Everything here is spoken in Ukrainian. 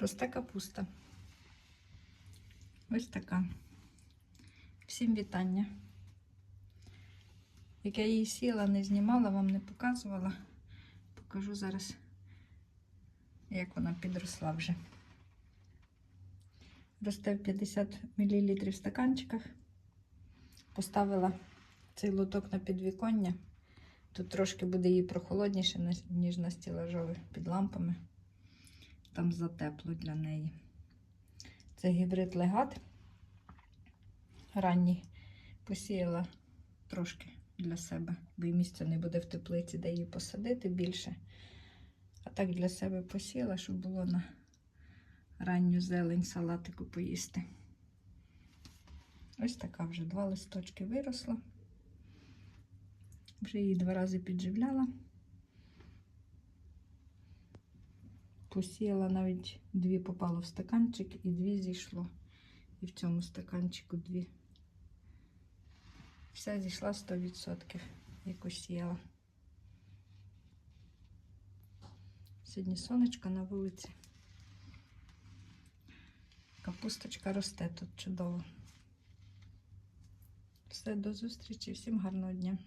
Росте капуста. Ось така. Всім вітання. Як я її сіла, не знімала, вам не показувала. Покажу зараз, як вона підросла вже. Росте в 50 мл в стаканчиках. Поставила цей лоток на підвіконня. Тут трошки буде їй прохолодніше, ніж на стілажових під лампами. Там затепло для неї. Це гібрид легат. Ранній посіяла трошки для себе, бо і місця не буде в теплиці, де її посадити більше. А так для себе посіяла, щоб було на ранню зелень салатику поїсти. Ось така вже два листочки виросла. Вже її два рази підживляла. Посіяла навіть дві попало в стаканчик і дві зійшло. І в цьому стаканчику дві. Вся зійшла 100%, яку сіяла. Сьогодні сонечко на вулиці. Капусточка росте тут чудово. Все, до зустрічі, всім гарного дня.